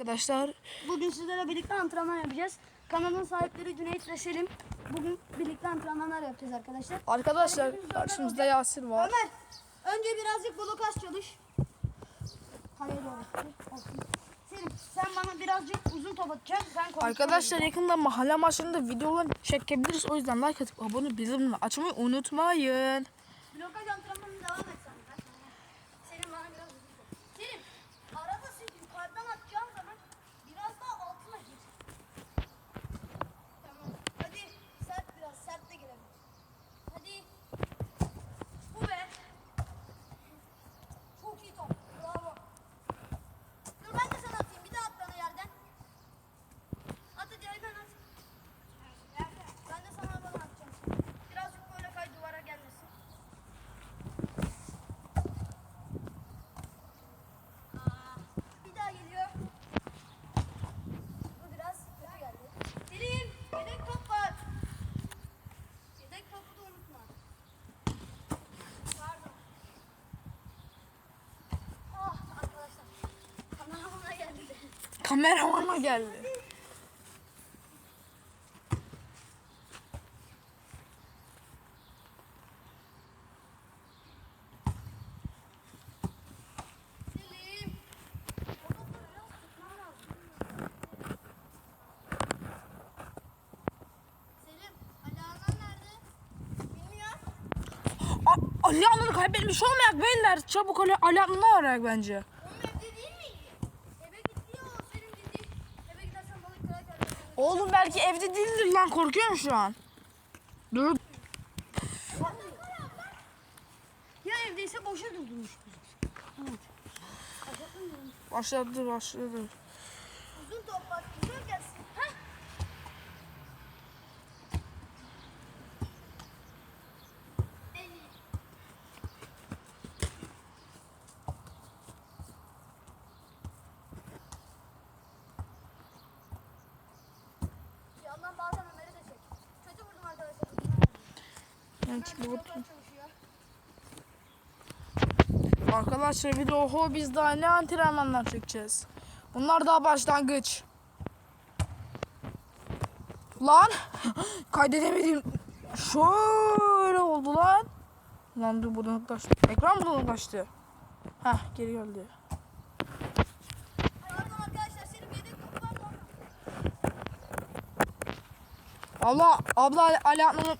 Arkadaşlar Bugün sizlerle birlikte antrenman yapacağız. Kanalın sahipleri Cüneyt ve Selim. Bugün birlikte antrenmanlar yapacağız arkadaşlar. arkadaşlar karşımızda Yasir var. Ömer, önce birazcık blokaj çalış. Kaleye doğru. Selim, sen bana birazcık uzun top atacaksın. Ben Arkadaşlar yakında mahalle maçlarında videolar çekebiliriz. O yüzden like atıp abone bildirimleri açmayı unutmayın. Blokaj antrenmanına devam et Kameramana geldi. Ali Anlı'nı kaybetmiş olmayak beyler. Çabuk Ali, Ali Anlı'nı arayak bence. Oğlum belki evde değildir lan korkuyorum şu an. Dur. Ya evdeyse boşa durdurmuş. Evet. Başladı başladı. Videolar çalışıyor. Arkadaşlar bir de oho biz daha ne antrenmanlar çekeceğiz. Bunlar daha başlangıç. Lan kaydedemedim. Şöyle oldu lan. Lan dur bulanıklaştı. Ekran bulanıklaştı. Heh geri geldi. Allah abla Ali Adnan'ın